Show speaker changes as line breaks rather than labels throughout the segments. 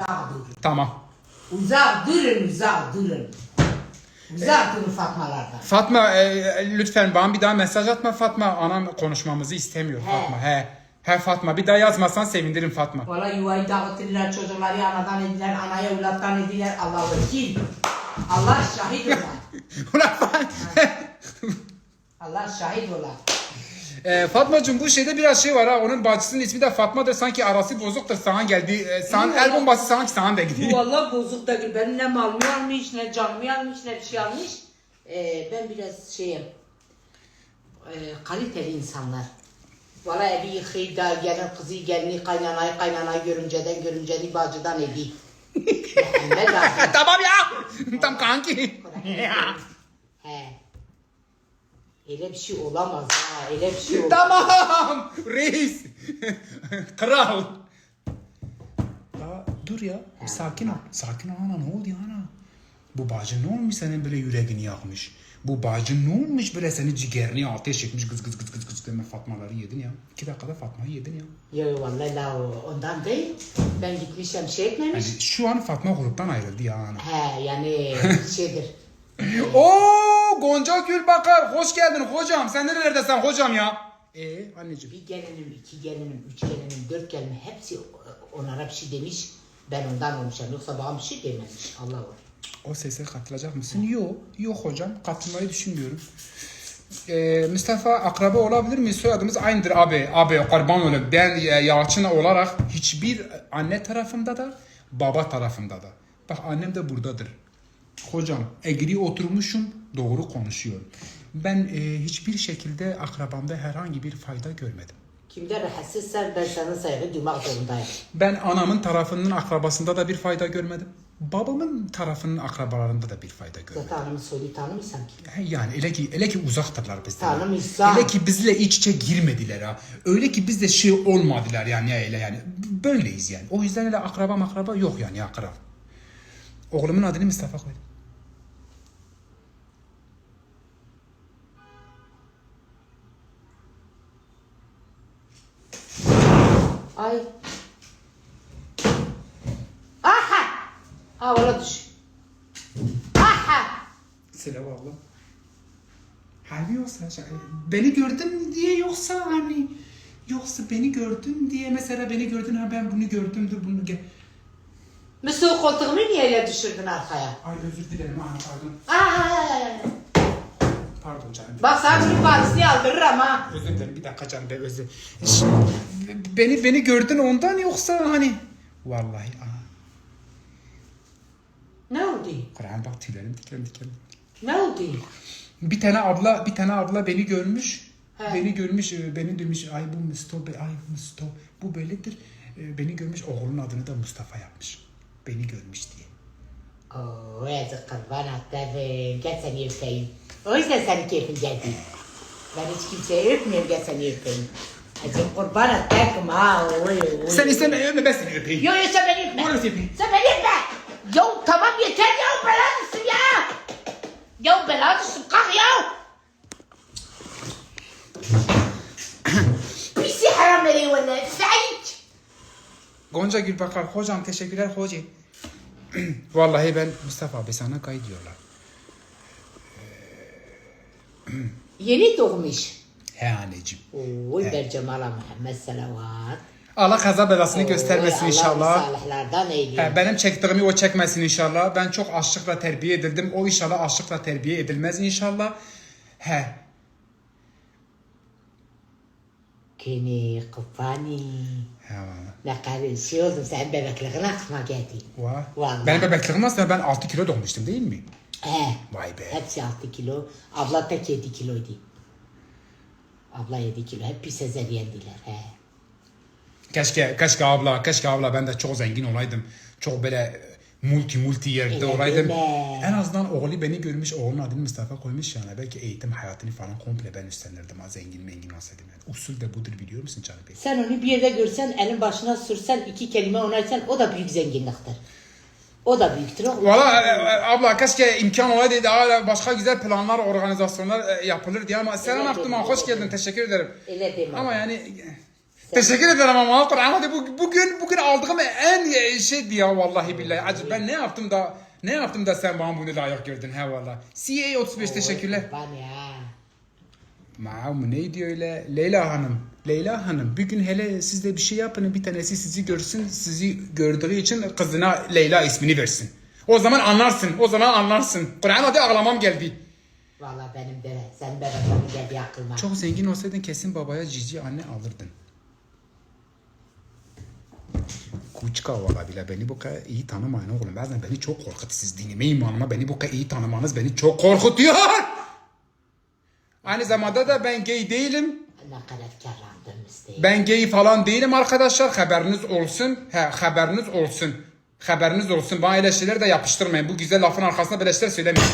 Uzak durun.
Tamam.
Uzak durun, uzak durun. Uzak durun Fatmalardan.
Fatma e, lütfen bana bir daha mesaj atma Fatma. Anam konuşmamızı istemiyor
He.
Fatma. He. He Fatma bir daha yazmasan sevinirim Fatma.
Valla yuvayı dağıtırlar, çocukları anadan ediler, anaya evlattan ediler. Allah vekil. Allah şahit ola.
Ulan Fa-
Allah şahit ola.
E, Fatmacığım bu şeyde biraz şey var ha. Onun bacısının ismi de Fatma'dır. Sanki arası bozuktur. Sana geldi. E, sana,
Yok
el bombası sanki sana da gidiyor.
valla bozuk değil. Benim ne malımı almış, ne canımı almış, ne bir şey almış. Ee, ben biraz şeyim, e, kaliteli insanlar. Valla evi yıkayıp da gelin kızı gelini kaynanayı kaynanayı görümceden görümceni bacıdan evi.
Tamam ya. Tam kanki.
He. Öyle bir şey olamaz ha. Öyle bir şey olamaz.
tamam. Reis. Kral. Ya, dur ya. Bir sakin ol. Sakin ol ana. Ne oldu ya ana? Bu bacın ne olmuş senin böyle yüreğini yakmış? Bu bacın ne olmuş böyle senin ciğerini ateş etmiş gız gız gız gız gız deme Fatmaları yedin ya. İki dakikada Fatma'yı yedin ya.
Yo vallahi la ondan değil. Ben gitmişim şey etmemiş.
Yani şu an Fatma gruptan ayrıldı ya ana.
He yani şeydir.
Oo Gonca Gülbakar hoş geldin hocam. Sen nerelerdesin hocam ya? Ee anneciğim.
Bir gelinim, iki gelinim, üç gelinim, dört gelinim hepsi onlara bir şey demiş. Ben ondan olmuşum. Yoksa bana bir şey dememiş. Allah var.
O sese katılacak mısın? Yok. Yok hocam. Katılmayı düşünmüyorum. Ee, Mustafa akraba olabilir mi? Soyadımız aynıdır abi. Abi kurban olayım. Ben e, Yalçın olarak hiçbir anne tarafımda da baba tarafımda da. Bak annem de buradadır. Hocam egri oturmuşum doğru konuşuyorum. Ben e, hiçbir şekilde akrabamda herhangi bir fayda görmedim.
Kimde rahatsızsan ben sana saygı duymak zorundayım.
Ben anamın tarafının akrabasında da bir fayda görmedim. Babamın tarafının akrabalarında da bir fayda görmedim.
Zaten hanımı soyu tanımıyorsan ki.
Yani ele ki, ele ki uzaktırlar bizden.
İslam.
Ele ki bizle iç içe girmediler ha. Öyle ki bizde şey olmadılar yani ya öyle yani. Böyleyiz yani. O yüzden öyle akraba makraba yok yani akraba. Oğlumun adını Mustafa koydum.
Ay. Aha! Havala düş. Aha!
Selam abla. Harbi yoksa şey- beni gördün diye yoksa hani yoksa beni gördün diye mesela beni gördün ha ben bunu gördümdür bunu ge-
Mesut koltuğumu niye öyle düşürdün arkaya?
Ay özür dilerim ha pardon.
Aha!
Pardon canım.
Bak sana bunun parisini aldırır ama.
Özür dilerim bir dakika canım be özür. Ş- Beni beni gördün ondan yoksa hani vallahi aa,
Ne oldu?
Kur'an bak tüylerim diken diken.
Ne oldu?
Bir tane abla bir tane abla beni görmüş.
He.
Beni görmüş e, beni demiş ay bu Musto be- ay Musto bu böyledir. E, Beni görmüş oğlunun adını da Mustafa yapmış. Beni görmüş diye.
Oo, yazık kurban atlarım. Gel seni öpeyim. O yüzden senin keyfin geldi. Ben hiç kimseyi öpmüyorum. Gel seni öpeyim. Azıcık kurban atlarım ha. Oy, oy.
Sen isteme öpme ben seni öpeyim.
Yo yo sen beni öpme.
Buyurun öpeyim.
Sen beni öpme. Yo tamam yeter ya. Belanısın ya. Yo belanısın. Kalk ya. Pisi haram veriyor valla. Sait.
Gonca Gülbakar hocam teşekkürler hoca. Vallahi ben Mustafa abi sana kayıt diyorlar.
Yeni doğmuş.
He anneciğim.
Oy ver cemala Muhammed salavat.
Allah kaza belasını
Oy,
göstermesin
Allah
inşallah.
salihlerden eylesin.
He, benim çektiğimi o çekmesin inşallah. Ben çok açlıkla terbiye edildim. O inşallah açlıkla terbiye edilmez inşallah. He.
Kini kufani.
He vallahi.
Ne kadar şey oldum sen bebekliğine aklıma geldi.
Vay.
Vallahi.
Benim bebekliğim aslında ben 6 kilo doğmuştum değil mi?
He.
Vay be.
Hepsi 6 kilo. Abla tek 7 kiloydu. Abla 7 kilo. Hep bir sezeryendiler. He.
Keşke, keşke abla, keşke abla ben de çok zengin olaydım. Çok böyle multi multi yerde
Öyle
olaydım.
deme.
En azından oğlu beni görmüş, oğlunun adını Mustafa koymuş yani. Belki eğitim hayatını falan komple ben üstlenirdim. Ha, zengin mengin olsaydım yani. Usul de budur biliyor musun canım?
Sen onu bir yerde görsen, elin başına sürsen, iki kelime onaysan o da büyük zenginliktir. O da büyüktür. oğlum.
Valla e, e, abla keşke imkan olaydı daha başka güzel planlar, organizasyonlar e, yapılır diye ama selam
Evet,
aklıma
evet,
hoş
evet.
geldin teşekkür ederim.
Öyle deme.
Ama yani Teşekkür ederim ama Kur'an hadi bu, bugün bugün aldığım en e, şeydi ya vallahi billahi. Acı ben ne yaptım da ne yaptım da sen bana bunu layık gördün he valla. CA 35 teşekkürler.
Ben ya.
Maam neydi öyle? Leyla Hanım. Leyla Hanım bir gün hele siz de bir şey yapın bir tanesi sizi görsün sizi gördüğü için kızına Leyla ismini versin. O zaman anlarsın o zaman anlarsın. Kur'an hadi ağlamam geldi.
Valla benim de sen bebeğim geldi aklıma.
Çok zengin olsaydın kesin babaya cici anne alırdın. Kuçka valla bile beni bu kadar iyi tanımayın oğlum. Bazen beni çok korkut. Siz dinleme imanıma beni bu kadar iyi tanımanız beni çok korkutuyor. Aynı zamanda da ben gay değilim. Ben gay falan değilim arkadaşlar. Haberiniz olsun. He, haberiniz olsun. Haberiniz olsun. Bana öyle şeyler de yapıştırmayın. Bu güzel lafın arkasında böyle şeyler söylemeyin.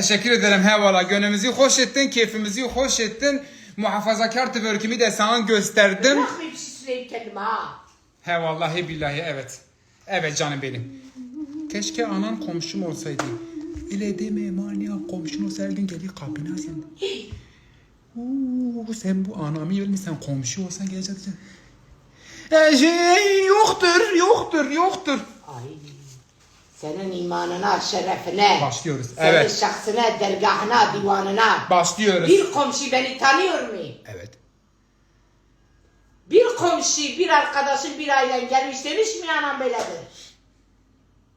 Teşekkür ederim hevala. Gönlümüzü hoş ettin, keyfimizi hoş ettin. Muhafazakar twerkimi de sana gösterdim.
Bırak bir şey kendime ha.
He vallahi billahi evet. Evet canım benim. Keşke anan komşum olsaydı. Öyle deme manyak komşun olsa her gün gelir kapına sen. Uuu sen bu anamı yermişsen komşu olsan geleceksin. Ee, şey, yoktur, yoktur, yoktur.
Ay. Senin imanına, şerefine.
Başlıyoruz.
Senin
Evet.
şahsına, dergahına, divanına.
Başlıyoruz.
Bir komşu beni tanıyor mu?
Evet.
Bir komşu, bir arkadaşın, bir ailen gelmiş demiş mi anam böyledir?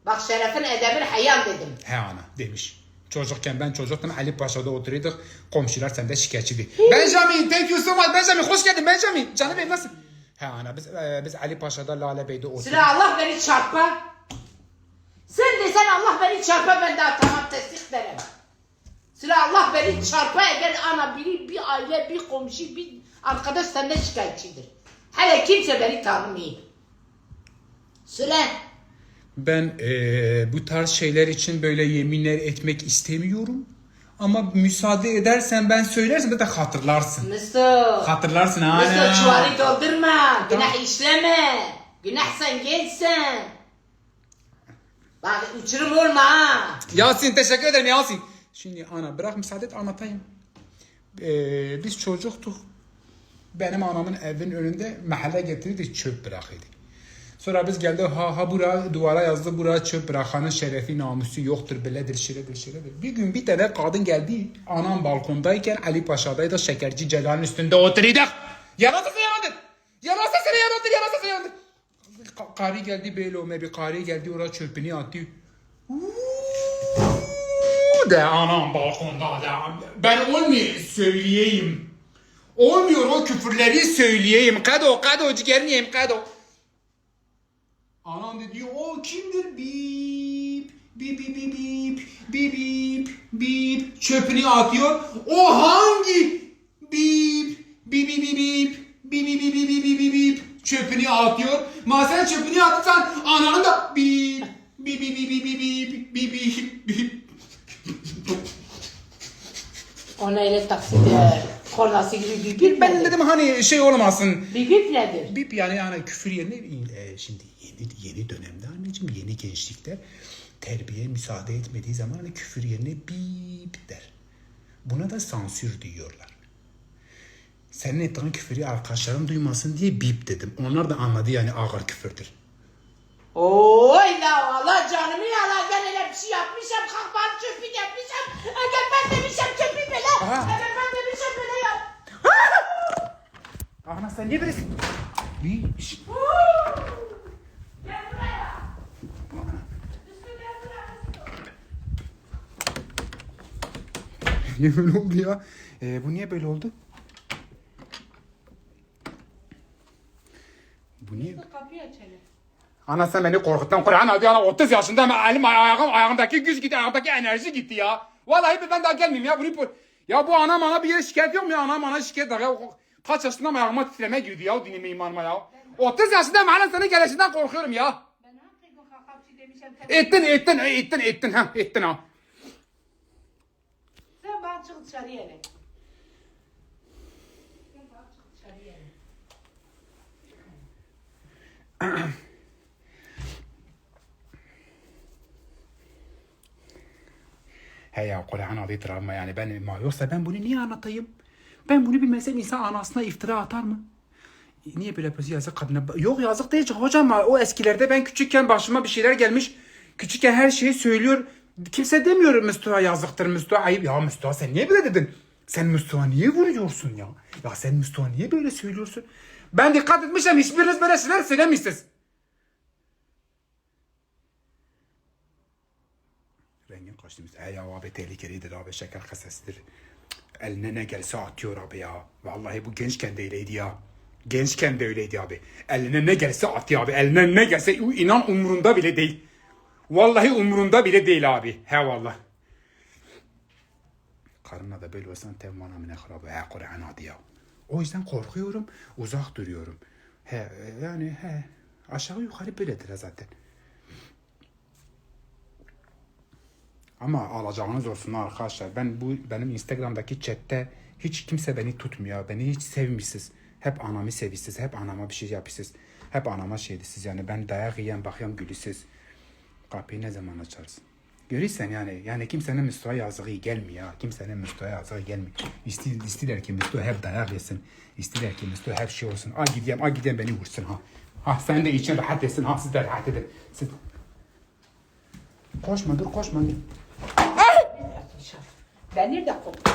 Bak şerefin, edebin, hayan dedim.
He ana demiş. Çocukken ben çocuktum Ali Paşa'da oturuyorduk. Komşular sende şikayetçiydi. Benjamin thank you so much Benjamin hoş geldin Benjamin. Canım benim nasıl? He ana biz, e, biz Ali Paşa'da Lale Bey'de oturduk.
Sıra Allah beni çarpa. Sen Allah beni çarpa ben daha tamam tesdik derim. Sıra Allah beni çarpa eğer ana biri, bir aile, bir komşu, bir arkadaş senden şikayetçidir. Hele kimse beni tanımıyor. Söyle.
Ben e, bu tarz şeyler için böyle yeminler etmek istemiyorum. Ama müsaade edersen ben söylersem de hatırlarsın.
Mustafa.
Hatırlarsın ana.
Mustafa çuvalı doldurma. Günah işleme. Günah sen gelsen. Bak uçurum olma ha.
Yasin teşekkür ederim Yasin. Şimdi ana bırak müsaade et anlatayım. Ee, biz çocuktuk. Benim anamın evin önünde mahalle getirdi çöp bırakıydı. Sonra biz geldi ha ha bura duvara yazdı bura çöp bırakanın şerefi namusu yoktur beledir şiredir şiredir. Bir gün bir tane kadın geldi anam balkondayken Ali Paşa'daydı şekerci Celal'in üstünde oturuyorduk. Yarasa yandı. Yarasa seni yandı yarasa seni yandı. Kari geldi Beylome bir kari geldi oraya çöpünü attı. De anam balkonda de. Ben olmuyor söyleyeyim. Olmuyor o küfürleri söyleyeyim. Kado kado ciğerini yiyeyim kado. Anam dedi o kimdir bip bip bip bip bip bip bip çöpünü atıyor. O hangi
gibi bip
Ben dedim hani şey olmasın.
Bip nedir?
Bip yani yani küfür yerine e, şimdi yeni yeni dönemde anneciğim yeni gençlikte terbiye müsaade etmediği zaman hani küfür yerine bip der. Buna da sansür diyorlar. Senin ettiğin küfürü arkadaşların duymasın diye bip dedim. Onlar da anladı yani ağır küfürdür.
Oy la valla canımı yala ben öyle bir şey yapmışım kalk ben çöpü yapmışım. Eğer ben demişim çöpü böyle. Eğer ben demişim böyle yap.
Ana sen niye böylesin? Bir şş,
Gel buraya. Üstü gel buraya. Üstü.
Niye böyle oldu ya? Ee, bu niye böyle oldu? Bu niye?
Kapıyı aç hele.
Ana sen beni korkuttun. Kur'an adı ana 30 yaşında ama elim ayağım ayağımdaki güç gitti. Ayağımdaki enerji gitti ya. Vallahi ben daha gelmeyeyim ya. Bunu, bu- ya bu ana bana bir yere şikayet yok mu ya? Ana bana şikayet var ya. Kaç yaşında ama ayağıma titreme girdi ya dinime imanıma ya. 30 yaşında ama hala senin gelişinden korkuyorum ya. Ettin ettin ettin ettin ha ettin ha.
Sen bana çık dışarıya hele.
He ya Kur'an adı travma yani ben ma yoksa ben bunu niye anlatayım? Ben bunu bilmesem insan anasına iftira atar mı? Niye böyle yapıyorsun yazık kadına? Yok yazık değil hocam o eskilerde ben küçükken başıma bir şeyler gelmiş. Küçükken her şeyi söylüyor. Kimse demiyor Müslüman yazıktır Müslüman ayıp. Ya Müslüman sen niye böyle dedin? Sen Müslüman niye vuruyorsun ya? Ya sen Müslüman niye böyle söylüyorsun? Ben dikkat etmişim hiçbiriniz böyle şeyler söylemişsiniz. Rengin kaçtı. E ya abi tehlikelidir abi şeker kasesidir. Eline ne gelse atıyor abi ya. Vallahi bu gençken de öyleydi ya. Gençken de öyleydi abi. Eline ne gelse atıyor abi. Eline ne gelse inan umurunda bile değil. Vallahi umurunda bile değil abi. He vallahi. Karımla da böyle olsan tevmana mine harabu. He Kur'an adı ya. O yüzden korkuyorum. Uzak duruyorum. He yani he. Aşağı yukarı böyledir zaten. Ama alacağınız olsun arkadaşlar. Ben bu benim Instagram'daki chatte hiç kimse beni tutmuyor. Beni hiç sevmişsiniz. Hep anamı sevmişsiniz. Hep anama bir şey yapıyorsunuz. Hep anama şeydisiz yani. Ben dayak yiyen bakıyorum gülüsüz. Kapıyı ne zaman açarsın? Görürsen yani. Yani kimsenin Müslüman yazığı gelmiyor. Kimsenin Müslüman yazığı gelmiyor. İsti, istiler ki Müslüman hep dayak yesin. İstiler ki Müslüman hep şey olsun. Ay gideyim, ay gideyim beni vursun ha. Ha sen de için rahat etsin. Ha siz de rahat edin. Siz... Koşma dur koşma dur.
Ben nerede koptum?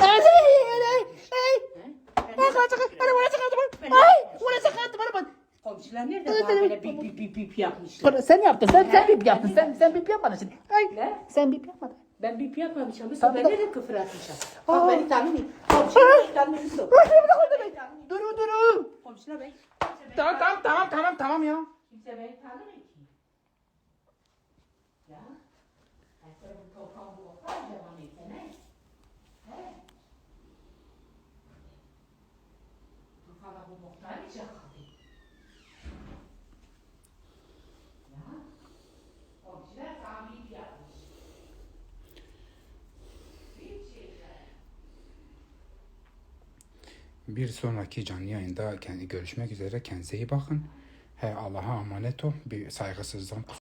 Komşular nerede? Bana böyle bip bip bip bip yapmışlar.
Sen yaptın, sen, sen bip yaptın, sen, sen bip yapmadın şimdi. Ay,
Ne?
sen bip yapmadın.
Ben bip yapmamışım.
Tabii,
ben
tabii.
nerede küfür atmışım? Bak beni tanımayın. Komşular beni tanımıyor Mustafa.
Duru duru.
Komşular beni.
Tamam tamam tamam tamam tamam ya.
Kimse beni tanımıyor ki. Ya. Ben sana bu toprağın bu Bu muhtar içe kaldı. Ya. Komşular bir yapmış. Şeyler.
Bir sonraki canlı yayında kendi görüşmek üzere. Kendinize iyi bakın. He Allah'a emanet ol. Bir saygısızlıktan kusura